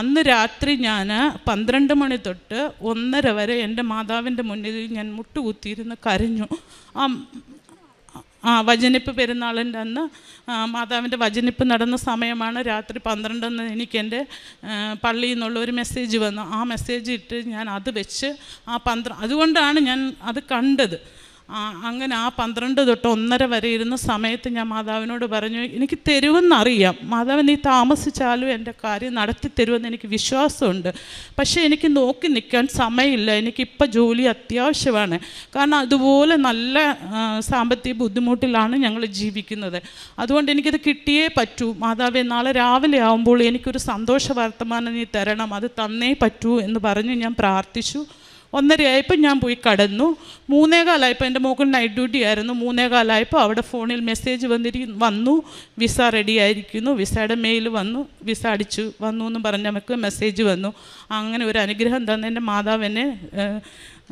അന്ന് രാത്രി ഞാൻ പന്ത്രണ്ട് മണി തൊട്ട് ഒന്നര വരെ എന്റെ മാതാവിന്റെ മുന്നിൽ ഞാൻ മുട്ടുകുത്തിയിരുന്ന് കരഞ്ഞു. ആ ആ വചനിപ്പ് പെരുന്നാളിന്റെ അന്ന് മാതാവിന്റെ വചനിപ്പ് നടന്ന സമയമാണ് രാത്രി പന്ത്രണ്ടെന്ന് എനിക്ക് എന്റെ പള്ളിയിൽ നിന്നുള്ള ഒരു മെസ്സേജ് വന്നു. ആ മെസ്സേജ് ഇട്ട് ഞാൻ അത് വെച്ച് ആ പന്ത്ര അതുകൊണ്ടാണ് ഞാൻ അത് കണ്ടത്. അങ്ങനെ ആ പന്ത്രണ്ട് തൊട്ട് ഒന്നര വരെ ഇരുന്ന സമയത്ത് ഞാൻ മാതാവിനോട് പറഞ്ഞു എനിക്ക് തരുമെന്നറിയാം മാതാവ് നീ താമസിച്ചാലും എന്റെ കാര്യം നടത്തി തരുമെന്ന് എനിക്ക് വിശ്വാസമുണ്ട്. പക്ഷേ എനിക്ക് നോക്കി നിൽക്കാൻ സമയമില്ല. എനിക്കിപ്പോൾ ജോലി അത്യാവശ്യമാണ്. കാരണം അതുപോലെ നല്ല സാമ്പത്തിക ബുദ്ധിമുട്ടിലാണ് ഞങ്ങൾ ജീവിക്കുന്നത്. അതുകൊണ്ട് എനിക്കത് കിട്ടിയേ പറ്റൂ. മാതാവെ നാളെ രാവിലെ ആകുമ്പോൾ എനിക്കൊരു സന്തോഷ വർത്തമാനം നീ തരണം. അത് തന്നേ പറ്റൂ എന്ന് പറഞ്ഞ് ഞാൻ പ്രാർത്ഥിച്ചു. ഒന്നരയായപ്പോൾ ഞാൻ പോയി കടന്നു. മൂന്നേകാലായപ്പോൾ എന്റെ മോക്കൾ നൈറ്റ് ഡ്യൂട്ടി ആയിരുന്നു. മൂന്നേകാലായപ്പോൾ അവിടെ ഫോണിൽ മെസ്സേജ് വന്നിരി വന്നു. വിസ റെഡി ആയിരിക്കുന്നു. വിസയുടെ മെയിൽ വന്നു. വിസ അടിച്ചു. വന്നു എന്ന് പറഞ്ഞ് നമുക്ക് മെസ്സേജ് വന്നു. അങ്ങനെ ഒരു അനുഗ്രഹം തന്ന എന്റെ മാതാവ് എന്നെ ഏഹ്,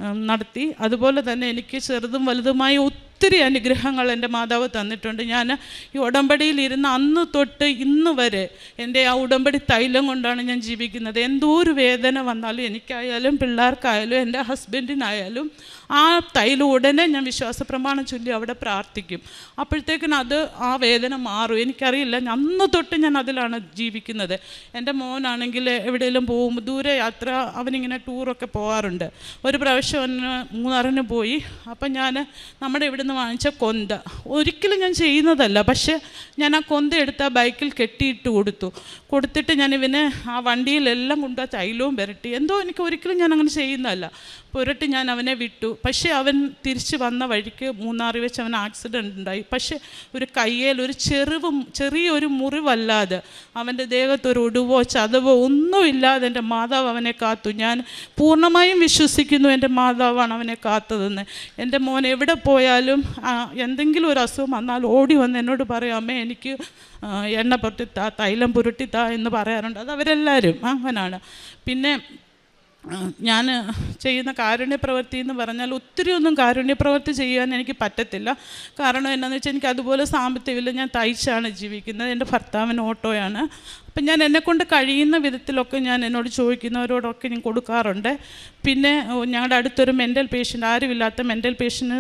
ഏഹ്, നടത്തി. അതുപോലെ തന്നെ എനിക്ക് ചെറുതും വലുതുമായി ഒത്തിരി അനുഗ്രഹങ്ങൾ എന്റെ മാതാവ് തന്നിട്ടുണ്ട്. ഞാൻ ഈ ഉടമ്പടിയിൽ ഇരുന്ന് അന്ന് തൊട്ട് ഇന്ന് വരെ എന്റെ ആ ഉടമ്പടി തൈലം കൊണ്ടാണ് ഞാൻ ജീവിക്കുന്നത്. എന്തോ ഒരു വേദന വന്നാലും എനിക്കായാലും പിള്ളേർക്കായാലും എന്റെ ഹസ്ബൻഡിനായാലും ആ തൈലം ഉടനെ ഞാൻ വിശ്വാസ പ്രമാണം ചൊല്ലി അവിടെ പ്രാർത്ഥിക്കും. അപ്പോഴത്തേക്കിന് അത് ആ വേദന മാറും. എനിക്കറിയില്ല അന്ന് തൊട്ട് ഞാൻ അതിലാണ് ജീവിക്കുന്നത്. എന്റെ മോനാണെങ്കിൽ എവിടെയെങ്കിലും പോകും ദൂരെ യാത്ര അവനിങ്ങനെ ടൂറൊക്കെ പോകാറുണ്ട്. ഒരു പ്രാവശ്യം അവന് മൂന്നാറിന് പോയി. അപ്പം ഞാൻ നമ്മുടെ ഇവിടുന്ന് വാങ്ങിച്ച കൊന്ത. ഒരിക്കലും ഞാൻ ചെയ്യുന്നതല്ല. പക്ഷേ ഞാൻ ആ കൊന്ത എടുത്ത് ആ ബൈക്കിൽ കെട്ടിയിട്ട് കൊടുത്തു. കൊടുത്തിട്ട് ഞാൻ ഇവനെ ആ വണ്ടിയിലെല്ലാം കൊണ്ട് ആ തൈലവും പുരട്ടി. എന്തോ എനിക്ക് ഒരിക്കലും ഞാൻ അങ്ങനെ ചെയ്യുന്നതല്ല. പുരട്ടി ഞാൻ അവനെ വിട്ടു. പക്ഷേ അവൻ തിരിച്ച് വന്ന വഴിക്ക് മൂന്നാറിൽ വെച്ച് അവൻ ആക്സിഡന്റ് ഉണ്ടായി. പക്ഷേ ഒരു കയ്യേൽ ഒരു ചെറുവും ചെറിയൊരു മുറിവല്ലാതെ അവന്റെ ദേഹത്തൊരു ഒടുവോ ചതവോ ഒന്നുമില്ലാതെ എന്റെ മാതാവ് അവനെ കാത്തു. ഞാൻ പൂർണമായും വിശ്വസിക്കുന്നു എന്റെ മാതാവാണ് അവനെ കാത്തതെന്ന്. എന്റെ മോൻ എവിടെ പോയാലും എന്തെങ്കിലും ഒരു അസുഖം വന്നാൽ ഓടി വന്ന് എന്നോട് പറയും അമ്മേ എനിക്ക് എണ്ണ പുരട്ടിത്താ തൈലം പുരട്ടിത്താ എന്ന് പറയാറുണ്ട്. അത് അവരെല്ലാവരും അങ്ങനാണ്. പിന്നെ ഞാൻ ചെയ്യുന്ന കാരുണ്യപ്രവൃത്തി എന്ന് പറഞ്ഞാൽ ഒത്തിരി ഒന്നും കാരുണ്യപ്രവൃത്തി ചെയ്യാൻ എനിക്ക് പറ്റത്തില്ല. കാരണം എന്താണെന്ന് വെച്ചാൽ എനിക്ക് അതുപോലെ സാമ്പത്തികമില്ല ഞാൻ തയ്ച്ചാണ് ജീവിക്കുന്നത്. എന്റെ ഭർത്താവിന് ഓട്ടോയാണ്. അപ്പം ഞാൻ എന്നെക്കൊണ്ട് കഴിയുന്ന വിധത്തിലൊക്കെ ഞാൻ എന്നോട് ചോദിക്കുന്നവരോടൊക്കെ ഞാൻ കൊടുക്കാറുണ്ട്. പിന്നെ ഞങ്ങളുടെ അടുത്തൊരു മെന്റൽ പേഷ്യന്റ് ആരുമില്ലാത്ത മെന്റൽ പേഷ്യന്റ്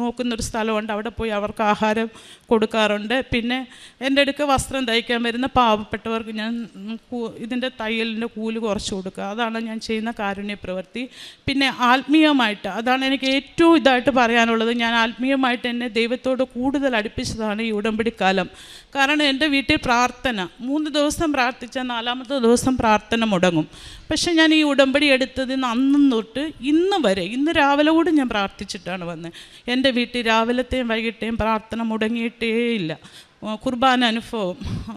നോക്കുന്നൊരു സ്ഥലമുണ്ട്. അവിടെ പോയി അവർക്ക് ആഹാരം കൊടുക്കാറുണ്ട്. പിന്നെ എന്റെ അടുക്ക് വസ്ത്രം തയ്ക്കാൻ വരുന്ന പാവപ്പെട്ടവർക്ക് ഞാൻ ഇതിന്റെ തയ്യലിന്റെ കൂലി കുറച്ച് കൊടുക്കുക. അതാണ് ഞാൻ ചെയ്യുന്ന കാരുണ്യ പ്രവൃത്തി. പിന്നെ ആത്മീയമായിട്ട് അതാണ് എനിക്ക് ഏറ്റവും ഇതായിട്ട് പറയാനുള്ളത്. ഞാൻ ആത്മീയമായിട്ട് എന്നെ ദൈവത്തോട് കൂടുതൽ അടുപ്പിച്ചതാണ് ഈ ഉടമ്പടിക്കാലം കാരണം എന്റെ വീട്ടിൽ പ്രാർത്ഥന മൂന്ന് ദിവസം പ്രാർത്ഥിച്ചാൽ നാലാമത്തെ ദിവസം പ്രാർത്ഥന മുടങ്ങും. പക്ഷേ ഞാൻ ഈ ഉടമ്പടി എടുത്തതിന് അന്നും തൊട്ട് ഇന്ന് വരെ ഇന്ന് രാവിലെ കൂടെ ഞാൻ പ്രാർത്ഥിച്ചിട്ടാണ് വന്നത് എന്റെ വീട്ടിൽ രാവിലത്തെയും വൈകിട്ടേയും പ്രാർത്ഥന മുടങ്ങിയിട്ടേ ഇല്ല. കുർബാന അനുഭവം.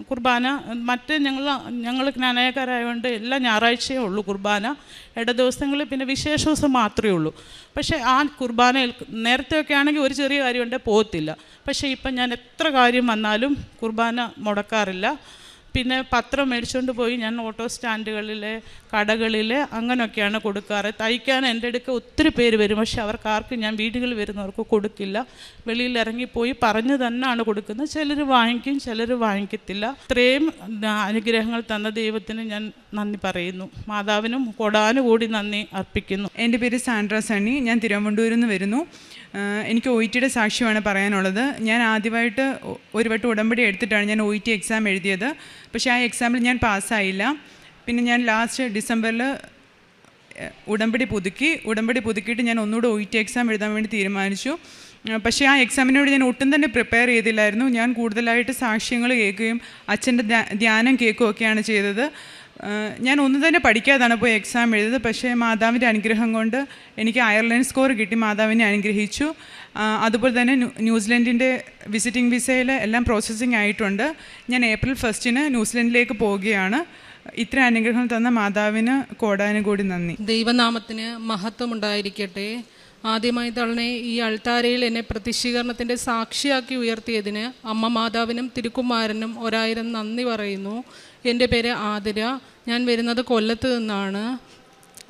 കുർബാന മറ്റ് ഞങ്ങൾ ഞങ്ങൾ ജ്ഞാനയക്കാരായതുകൊണ്ട് എല്ലാ ഞായറാഴ്ചയേ ഉള്ളൂ കുർബാന. ഇട ദിവസങ്ങളിൽ പിന്നെ വിശേഷ ദിവസം മാത്രമേ ഉള്ളൂ. പക്ഷേ ആ കുർബാനയിൽ നേരത്തെയൊക്കെ ആണെങ്കിൽ ഒരു ചെറിയ കാര്യമുണ്ട് പോകത്തില്ല. പക്ഷേ ഇപ്പം ഞാൻ എത്ര കാര്യം വന്നാലും കുർബാന മുടക്കാറില്ല. പിന്നെ പത്രം മേടിച്ചുകൊണ്ട് പോയി ഞാൻ ഓട്ടോ സ്റ്റാൻഡുകളിൽ കടകളിൽ അങ്ങനെയൊക്കെയാണ് കൊടുക്കാറ്. തയ്ക്കാൻ എന്റെ അടുക്ക ഒത്തിരി പേര് വരും പക്ഷെ അവർക്ക് ആർക്കും ഞാൻ വീടുകളിൽ വരുന്നവർക്ക് കൊടുക്കില്ല. വെളിയിൽ ഇറങ്ങിപ്പോയി പറഞ്ഞു തന്നെയാണ് കൊടുക്കുന്നത്. ചിലർ വാങ്ങിക്കും ചിലർ വാങ്ങിക്കത്തില്ല. ഇത്രയും അനുഗ്രഹങ്ങൾ തന്ന ദൈവത്തിന് ഞാൻ നന്ദി പറയുന്നു. മാതാവിനും കൊടാനുകൂടി നന്ദി അർപ്പിക്കുന്നു. എന്റെ പേര് സാൻഡ്ര സണ്ണി. ഞാൻ തിരുവനന്തപുരത്ത് നിന്ന് വരുന്നു. എനിക്ക് ഒ ടിയുടെ സാക്ഷ്യമാണ് പറയാനുള്ളത്. ഞാൻ ആദ്യമായിട്ട് ഒരു വട്ടം ഉടമ്പടി എടുത്തിട്ടാണ് ഞാൻ ഒ ടി എക്സാം എഴുതിയത്. പക്ഷേ ആ എക്സാമിൽ ഞാൻ പാസ്സായില്ല. പിന്നെ ഞാൻ ലാസ്റ്റ് ഡിസംബറിൽ ഉടമ്പടി പുതുക്കി. ഉടമ്പടി പുതുക്കിയിട്ട് ഞാൻ ഒന്നുകൂടെ ഒ ടി എക്സാം എഴുതാൻ വേണ്ടി തീരുമാനിച്ചു. പക്ഷേ ആ എക്സാമിനോട് ഞാൻ ഒട്ടും തന്നെ പ്രിപ്പയർ ചെയ്തില്ലായിരുന്നു. ഞാൻ കൂടുതലായിട്ട് സാക്ഷ്യങ്ങൾ കേൾക്കുകയും അച്ഛന്റെ ധ്യാ- ധ്യാനം കേൾക്കുകയൊക്കെയാണ് ചെയ്തത്. ഞാൻ ഒന്നും തന്നെ പഠിക്കാതാണ് പോയി എക്സാം എഴുതിയത് പക്ഷേ മാതാവിന്റെ അനുഗ്രഹം കൊണ്ട് എനിക്ക് അയർലൻഡ് സ്കോർ കിട്ടി. മാതാവിനെ അനുഗ്രഹിച്ചു. അതുപോലെ തന്നെ ന്യൂ- ന്യൂസിലൻഡിന്റെ വിസിറ്റിംഗ് വിസയിൽ എല്ലാം പ്രോസസ്സിങ് ആയിട്ടുണ്ട്. ഞാൻ ഏപ്രിൽ ഫസ്റ്റിന് ന്യൂസിലൻഡിലേക്ക് പോവുകയാണ്. ഇത്ര അനുഗ്രഹം തന്ന മാതാവിന് കോടാനുകൂടി നന്ദി. ദൈവനാമത്തിന് മഹത്വം ഉണ്ടായിരിക്കട്ടെ ആദ്യമായി തന്നെ ഈ അൾത്താരയിൽ എന്നെ പ്രതിഷ്ഠീകരണത്തിന്റെ സാക്ഷിയാക്കി ഉയർത്തിയതിന് അമ്മ മാതാവിനും തിരുക്കുമാരനും ഒരായിരം നന്ദി പറയുന്നു. എന്റെ പേര് ആതിര. ഞാൻ വരുന്നത് കൊല്ലത്ത് നിന്നാണ്.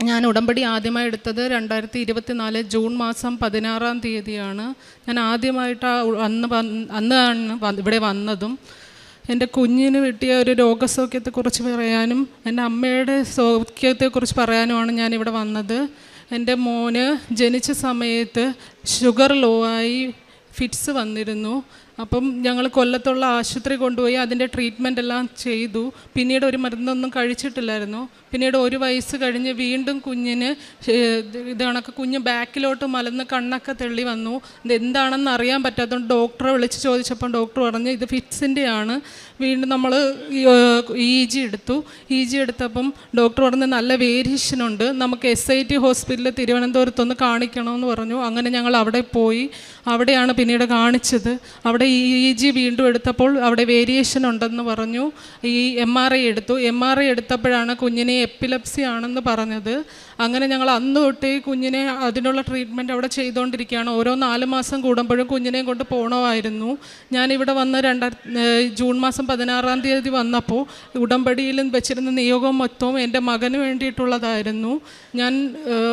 ഞാൻ ഉടമ്പടി ആദ്യമായി എടുത്തത് രണ്ടായിരത്തി ഇരുപത്തിനാല് ജൂൺ മാസം പതിനാറാം തീയതിയാണ്. ഞാൻ ആദ്യമായിട്ട് അന്ന് അന്നാണ് ഇവിടെ വന്നതും. എന്റെ കുഞ്ഞിന് കിട്ടിയ ഒരു രോഗസൗഖ്യത്തെക്കുറിച്ച് പറയാനും എന്റെ അമ്മയുടെ സൗഖ്യത്തെക്കുറിച്ച് പറയാനുമാണ് ഞാനിവിടെ വന്നത്. എന്റെ മോന് ജനിച്ച സമയത്ത് ഷുഗർ ലോ ആയി ഫിറ്റ്സ് വന്നിരുന്നു. അപ്പം ഞങ്ങൾ കൊല്ലത്തുള്ള ആശുപത്രി കൊണ്ടുപോയി അതിന്റെ ട്രീറ്റ്മെന്റ് എല്ലാം ചെയ്തു. പിന്നീട് ഒരു മരുന്നൊന്നും കഴിച്ചിട്ടില്ലായിരുന്നു. പിന്നീട് ഒരു വയസ്സ് കഴിഞ്ഞ് വീണ്ടും കുഞ്ഞിന് ഇത് കണക്ക് കുഞ്ഞ് ബാക്കിലോട്ട് മലന്ന് കണ്ണൊക്കെ തെള്ളി വന്നു. ഇത് എന്താണെന്ന് അറിയാൻ പറ്റാത്തതുകൊണ്ട് ഡോക്ടറെ വിളിച്ച് ചോദിച്ചപ്പോൾ ഡോക്ടർ പറഞ്ഞു ഇത് ഫിറ്റ്സിന്റെ ആണ് വീണ്ടും നമ്മൾ ഇ ജി എടുത്തു. ഇ ജി എടുത്തപ്പം ഡോക്ടർ പറഞ്ഞ് നല്ല വേരിയേഷനുണ്ട്. നമുക്ക് എസ് ഐ ടി ഹോസ്പിറ്റലിൽ തിരുവനന്തപുരത്തൊന്ന് കാണിക്കണമെന്ന് പറഞ്ഞു. അങ്ങനെ ഞങ്ങൾ അവിടെ പോയി. അവിടെയാണ് പിന്നീട് കാണിച്ചത്. അവിടെ ഇ ജി വീണ്ടും എടുത്തപ്പോൾ അവിടെ വേരിയേഷൻ ഉണ്ടെന്ന് പറഞ്ഞു. ഈ എം ആർ ഐ എടുത്തു. എം ആർ ഐ എടുത്തപ്പോഴാണ് കുഞ്ഞിനെ എപ്പിലപ്സി ആണെന്ന് പറഞ്ഞത്. അങ്ങനെ ഞങ്ങൾ അന്ന് തൊട്ടേ കുഞ്ഞിനെ അതിനുള്ള ട്രീറ്റ്മെന്റ് അവിടെ ചെയ്തുകൊണ്ടിരിക്കുകയാണ് ഓരോ നാല് മാസം കൂടുമ്പോഴും കുഞ്ഞിനെയും കൊണ്ട് പോകണമായിരുന്നു ഞാനിവിടെ വന്ന് രണ്ടായിരത്തി ജൂൺ മാസം പതിനാറാം തീയതി വന്നപ്പോൾ ഉടമ്പടിയിലും വെച്ചിരുന്ന നിയോഗം മൊത്തവും എന്റെ മകന് വേണ്ടിയിട്ടുള്ളതായിരുന്നു. ഞാൻ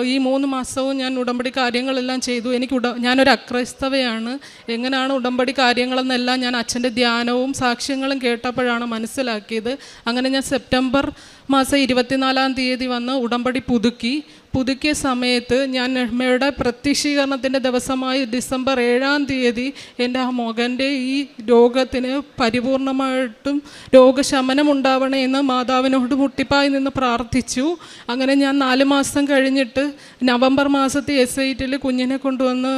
ഈ മൂന്ന് മാസവും ഞാൻ ഉടമ്പടി കാര്യങ്ങളെല്ലാം ചെയ്തു. എനിക്ക് ഉട ഞാനൊരു അക്രൈസ്തവയാണ് എങ്ങനെയാണ് ഉടമ്പടി കാര്യങ്ങളെന്നെല്ലാം ഞാൻ അച്ഛന്റെ ധ്യാനവും സാക്ഷ്യങ്ങളും കേട്ടപ്പോഴാണ് മനസ്സിലാക്കിയത്. അങ്ങനെ ഞാൻ സെപ്റ്റംബർ മാസം ഇരുപത്തിനാലാം തീയതി വന്ന് ഉടമ്പടി പുതുക്കി. പുതുക്കിയ സമയത്ത് ഞാൻ നെഹ്മയുടെ പ്രത്യക്ഷീകരണത്തിന്റെ ദിവസമായി ഡിസംബർ ഏഴാം തീയതി എന്റെ ആ മകന്റെ ഈ രോഗത്തിന് പരിപൂർണമായിട്ടും രോഗശമനം ഉണ്ടാവണേ എന്ന് മാതാവിനോട് മുട്ടിപ്പായി നിന്ന് പ്രാർത്ഥിച്ചു. അങ്ങനെ ഞാൻ നാല് മാസം കഴിഞ്ഞിട്ട് നവംബർ മാസത്തെ എസ് ഐ ടിയിൽ കുഞ്ഞിനെ കൊണ്ടുവന്ന്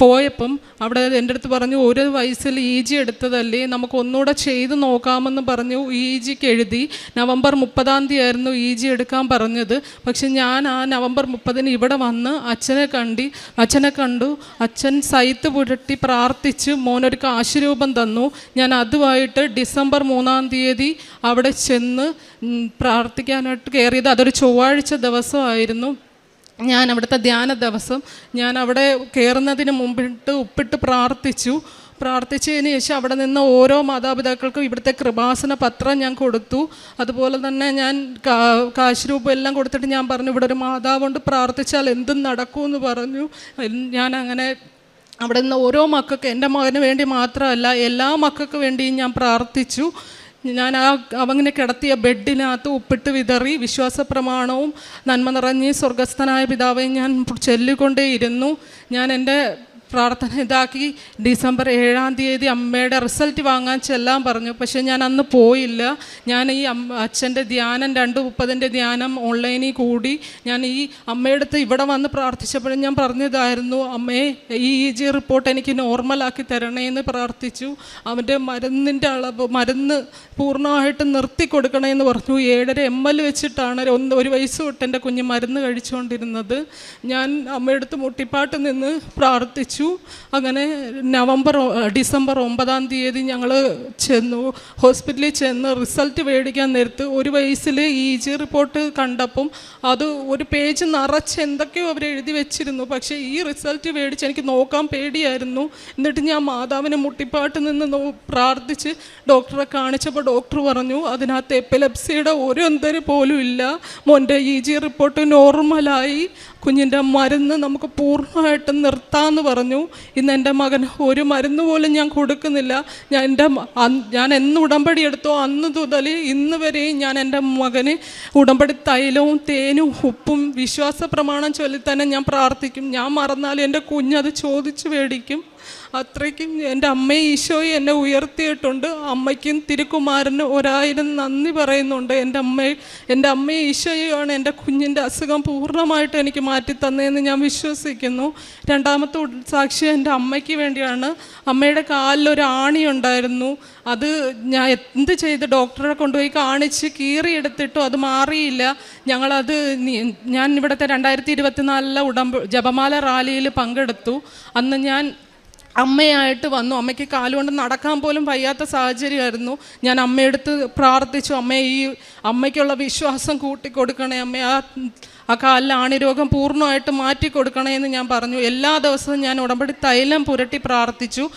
പോയപ്പം അവിടെ എന്റെ അടുത്ത് പറഞ്ഞു ഒരു വയസ്സിൽ ഇ ജി എടുത്തതല്ലേ നമുക്ക് ഒന്നുകൂടെ ചെയ്ത് നോക്കാമെന്ന് പറഞ്ഞു ഇ ജിക്ക് എഴുതി നവംബർ മുപ്പതാം തീയതി ആയിരുന്നു ഇ ജി എടുക്കാൻ പറഞ്ഞത്. പക്ഷെ ഞാൻ ആ നവംബർ മുപ്പതിന് ഇവിടെ വന്ന് അച്ഛനെ കണ്ടി അച്ഛനെ കണ്ടു. അച്ഛൻ സൈത്ത് പുരട്ടി പ്രാർത്ഥിച്ച് മോനൊരു കാശുരൂപം തന്നു. ഞാൻ അതുമായിട്ട് ഡിസംബർ മൂന്നാം തീയതി അവിടെ ചെന്ന് പ്രാർത്ഥിക്കാനായിട്ട് കയറിയത് അതൊരു ചൊവ്വാഴ്ച ദിവസമായിരുന്നു. ഞാൻ അവിടുത്തെ ധ്യാന ദിവസം ഞാൻ അവിടെ കയറുന്നതിന് മുമ്പിട്ട് ഉപ്പിട്ട് പ്രാർത്ഥിച്ചു. പ്രാർത്ഥിച്ചതിന് ശേഷം അവിടെ നിന്ന് ഓരോ മാതാപിതാക്കൾക്കും ഇവിടുത്തെ കൃപാസന പത്രം ഞാൻ കൊടുത്തു. അതുപോലെ തന്നെ ഞാൻ കാശ് എല്ലാം കൊടുത്തിട്ട് ഞാൻ പറഞ്ഞു ഇവിടെ ഒരു മാതാവുണ്ട് പ്രാർത്ഥിച്ചാൽ എന്തും നടക്കുമെന്ന് പറഞ്ഞു. ഞാൻ അങ്ങനെ അവിടെ നിന്ന് ഓരോ മക്കൾക്ക് എന്റെ മകന് വേണ്ടി മാത്രമല്ല എല്ലാ മക്കൾക്ക് വേണ്ടിയും ഞാൻ പ്രാർത്ഥിച്ചു. ഞാൻ ആ അവങ്ങനെ കിടത്തിയ ബെഡിനകത്ത് ഉപ്പിട്ട് വിതറി വിശ്വാസ പ്രമാണവും നന്മ നിറഞ്ഞ് സ്വർഗസ്ഥനായ പിതാവെ ഞാൻ ചൊല്ലിക്കൊണ്ടേയിരുന്നു. ഞാൻ എന്റെ പ്രാർത്ഥന ഇതാക്കി. ഡിസംബർ ഏഴാം തീയതി അമ്മയുടെ റിസൾട്ട് വാങ്ങാൻ ചെല്ലാൻ പറഞ്ഞു. പക്ഷേ ഞാൻ അന്ന് പോയില്ല. ഞാൻ ഈ അച്ഛന്റെ ധ്യാനം രണ്ട് മുപ്പതിന്റെ ധ്യാനം ഓൺലൈനിൽ കൂടി ഞാൻ ഈ അമ്മയുടെ അടുത്ത് ഇവിടെ വന്ന് പ്രാർത്ഥിച്ചപ്പോഴും ഞാൻ പറഞ്ഞതായിരുന്നു അമ്മേ ഈ ഇ ജി റിപ്പോർട്ട് എനിക്ക് നോർമലാക്കി തരണേ എന്ന് പ്രാർത്ഥിച്ചു. അവന്റെ മരുന്നിന്റെ അളവ് മരുന്ന് പൂർണമായിട്ട് നിർത്തി കൊടുക്കണമെന്ന് പറഞ്ഞു. ഏഴര എം എൽ വെച്ചിട്ടാണ് ഒന്ന് ഒരു വയസ്സ് തൊട്ട് എന്റെ കുഞ്ഞ് മരുന്ന് കഴിച്ചുകൊണ്ടിരുന്നത്. ഞാൻ അമ്മയെടുത്ത് മുട്ടിപ്പാട്ട് നിന്ന് പ്രാർത്ഥിച്ചു. പ്രാർത്ഥിച്ചു അങ്ങനെ നവംബർ ഡിസംബർ ഒമ്പതാം തീയതി ഞങ്ങൾ ചെന്നു. ഹോസ്പിറ്റലിൽ ചെന്ന് റിസൾട്ട് മേടിക്കാൻ നേരത്ത് ഒരു വയസ്സിൽ ഇ ജി റിപ്പോർട്ട് കണ്ടപ്പം അത് ഒരു പേജ് നിറച്ച് എന്തൊക്കെയോ അവർ എഴുതി വെച്ചിരുന്നു. പക്ഷേ ഈ റിസൾട്ട് മേടിച്ച് എനിക്ക് നോക്കാൻ പേടിയായിരുന്നു. എന്നിട്ട് ഞാൻ മാതാവിനെ മുട്ടിപ്പാട്ട് നിന്ന് പ്രാർത്ഥിച്ച് ഡോക്ടറെ കാണിച്ചപ്പോൾ ഡോക്ടർ പറഞ്ഞു അതിനകത്ത് എപ്പിലെപ്സിയുടെ ഒരു എന്തര് പോലും ഇല്ല. മോന്റെ ഇ ജി റിപ്പോർട്ട് നോർമലായി. കുഞ്ഞിന്റെ മരുന്ന് നമുക്ക് പൂർണമായിട്ടും നിർത്താമെന്ന് പറഞ്ഞു. ഇന്ന് എന്റെ മകൻ ഒരു മരുന്ന് പോലും ഞാൻ കൊടുക്കുന്നില്ല. ഞാൻ എന്റെ ഞാൻ എന്ന് ഉടമ്പടി എടുത്തോ അന്ന് മുതൽ ഇന്ന് വരെയും ഞാൻ എന്റെ മകന് ഉടമ്പടി തൈലവും തേനും ഉപ്പും വിശ്വാസ പ്രമാണം ചൊല്ലി തന്നെ ഞാൻ പ്രാർത്ഥിക്കും. ഞാൻ മറന്നാലും എന്റെ കുഞ്ഞത് ചോദിച്ചു മേടിക്കും. അത്രയ്ക്കും എന്റെ അമ്മയും ഈശോയും എന്നെ ഉയർത്തിയിട്ടുണ്ട്. അമ്മയ്ക്കും തിരുക്കുമാരനും ഒരായിരം നന്ദി പറയുന്നുണ്ട്. എന്റെ അമ്മ എന്റെ അമ്മയും ഈശോയുമാണ് എന്റെ കുഞ്ഞിന്റെ അസുഖം പൂർണമായിട്ട് എനിക്ക് മാറ്റി തന്നതെന്ന് ഞാൻ വിശ്വസിക്കുന്നു. രണ്ടാമത്തെ സാക്ഷി എന്റെ അമ്മയ്ക്ക് വേണ്ടിയാണ്. അമ്മയുടെ കാലിൽ ഒരു ആണി ഉണ്ടായിരുന്നു. അത് ഞാൻ എന്ത് ചെയ്ത് ഡോക്ടറെ കൊണ്ടുപോയി കാണിച്ച് കീറിയെടുത്തിട്ടും അത് മാറിയില്ല. ഞങ്ങളത് ഞാൻ ഇവിടുത്തെ രണ്ടായിരത്തി ഇരുപത്തിനാലിലെ ഉടമ്പ് ജപമാല റാലിയിൽ പങ്കെടുത്തു. അന്ന് ഞാൻ അമ്മയായിട്ട് വന്നു. അമ്മയ്ക്ക് കാലുകൊണ്ട് നടക്കാൻ പോലും വയ്യാത്ത സാഹചര്യമായിരുന്നു. ഞാൻ അമ്മയെടുത്ത് പ്രാർത്ഥിച്ചു അമ്മ ഈ അമ്മയ്ക്കുള്ള വിശ്വാസം കൂട്ടിക്കൊടുക്കണേ അമ്മ. ആ ആ കാലിൽ ആണിരോഗം പൂർണമായിട്ട് മാറ്റി കൊടുക്കണേ എന്ന് ഞാൻ പറഞ്ഞു. എല്ലാ ദിവസവും ഞാൻ ഉടമ്പടി തൈലം പുരട്ടി പ്രാർത്ഥിച്ചു.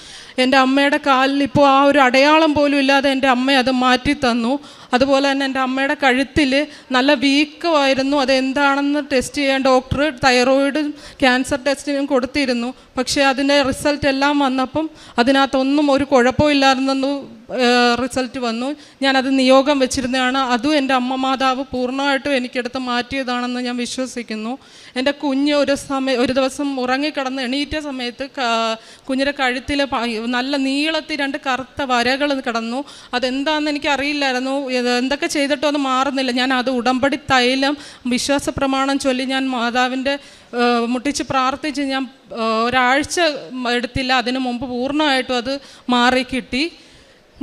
എന്റെ അമ്മയുടെ കാലിൽ ഇപ്പോൾ ആ ഒരു അടയാളം പോലും ഇല്ലാതെ എന്റെ അമ്മ അത് മാറ്റി തന്നു. അതുപോലെ തന്നെ എന്റെ അമ്മയുടെ കഴുത്തിൽ നല്ല വീക്കമായിരുന്നു. അതെന്താണെന്ന് ടെസ്റ്റ് ചെയ്യാൻ ഡോക്ടർ തൈറോയിഡും ക്യാൻസർ ടെസ്റ്റിനും കൊടുത്തിരുന്നു. പക്ഷേ അതിന്റെ റിസൾട്ട് എല്ലാം വന്നപ്പം അതിനകത്തൊന്നും ഒരു കുഴപ്പമില്ലായിരുന്നു റിസൾട്ട് വന്നു. ഞാനത് നിയോഗം വെച്ചിരുന്നതാണ്. അതും എന്റെ അമ്മ മാതാവ് പൂർണമായിട്ടും എനിക്കെടുത്ത് മാറ്റിയതാണെന്ന് ഞാൻ വിശ്വസിക്കുന്നു. എന്റെ കുഞ്ഞ് ഒരു സമയം ഒരു ദിവസം ഉറങ്ങിക്കിടന്ന് എണീറ്റ സമയത്ത് കുഞ്ഞിന്റെ കഴുത്തിൽ നല്ല നീളത്തിൽ രണ്ട് കറുത്ത വരകൾ കിടന്നു. അതെന്താണെന്ന് എനിക്ക് അറിയില്ലായിരുന്നു എന്തൊക്കെ ചെയ്തിട്ടോ അത് മാറുന്നില്ല. ഞാൻ അത് ഉടമ്പടി തൈലം വിശ്വാസ പ്രമാണം ചൊല്ലി ഞാൻ മാതാവിന്റെ മുട്ടിച്ച് പ്രാർത്ഥിച്ച് ഞാൻ ഒരാഴ്ച എടുത്തില്ല. അതിനു മുമ്പ് പൂർണമായിട്ടും അത് മാറി കിട്ടി.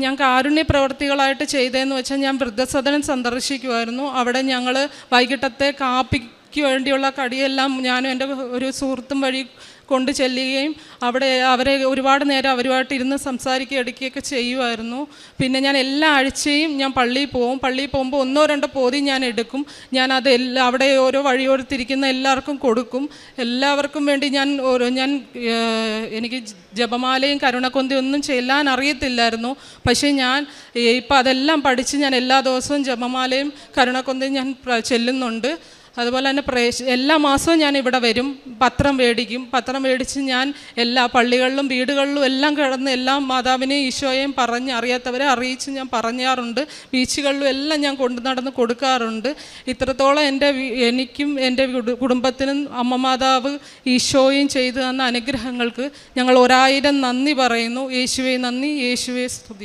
ഞാൻ കാരുണ്യ പ്രവർത്തികളായിട്ട് ചെയ്തതെന്ന് വെച്ചാൽ ഞാൻ വൃദ്ധസദനം സന്ദർശിക്കുമായിരുന്നു അവിടെ ഞങ്ങൾ വൈകിട്ടത്തെ കാപ്പിക്ക് വേണ്ടിയുള്ള കടിയെല്ലാം ഞാനും എന്റെ ഒരു സുഹൃത്തും വഴി കൊണ്ട് ചെല്ലുകയും അവിടെ അവരെ ഒരുപാട് നേരം അവരുമായിട്ട് ഇരുന്ന് സംസാരിക്കുക എടുക്കുകയൊക്കെ ചെയ്യുമായിരുന്നു. പിന്നെ ഞാൻ എല്ലാ ആഴ്ചയും ഞാൻ പള്ളിയിൽ പോകും. പള്ളിയിൽ പോകുമ്പോൾ ഒന്നോ രണ്ടോ പോതി ഞാൻ എടുക്കും. ഞാൻ അത് എല്ലാ അവിടെ ഓരോ വഴിയോരത്തിരിക്കുന്ന എല്ലാവർക്കും കൊടുക്കും. എല്ലാവർക്കും വേണ്ടി ഞാൻ ഓരോ ഞാൻ എനിക്ക് ജപമാലയും കരുണക്കൊന്തി ഒന്നും ചെല്ലാൻ അറിയത്തില്ലായിരുന്നു. പക്ഷേ ഞാൻ ഇപ്പം അതെല്ലാം പഠിച്ച് ഞാൻ എല്ലാ ദിവസവും ജപമാലയും കരുണക്കൊന്തയും ഞാൻ ചെല്ലുന്നുണ്ട്. അതുപോലെ തന്നെ പ്രേശ് എല്ലാ മാസവും ഞാൻ ഇവിടെ വരും. പത്രം മേടിക്കും. പത്രം മേടിച്ച് ഞാൻ എല്ലാ പള്ളികളിലും വീടുകളിലും എല്ലാം കിടന്ന് എല്ലാ മാതാവിനെയും ഈശോയെയും പറഞ്ഞ് അറിയാത്തവരെ അറിയിച്ച് ഞാൻ പറഞ്ഞാറുണ്ട്. ബീച്ചുകളിലും എല്ലാം ഞാൻ കൊണ്ടു നടന്ന് കൊടുക്കാറുണ്ട്. ഇത്രത്തോളം എന്റെ എനിക്കും എന്റെ കുടുംബത്തിനും അമ്മ മാതാവ് ഈശോയും ചെയ്തു തന്ന അനുഗ്രഹങ്ങൾക്ക് ഞങ്ങൾ ഒരായിരം നന്ദി പറയുന്നു. യേശുവെ നന്ദി. യേശുവെ സ്തുതി.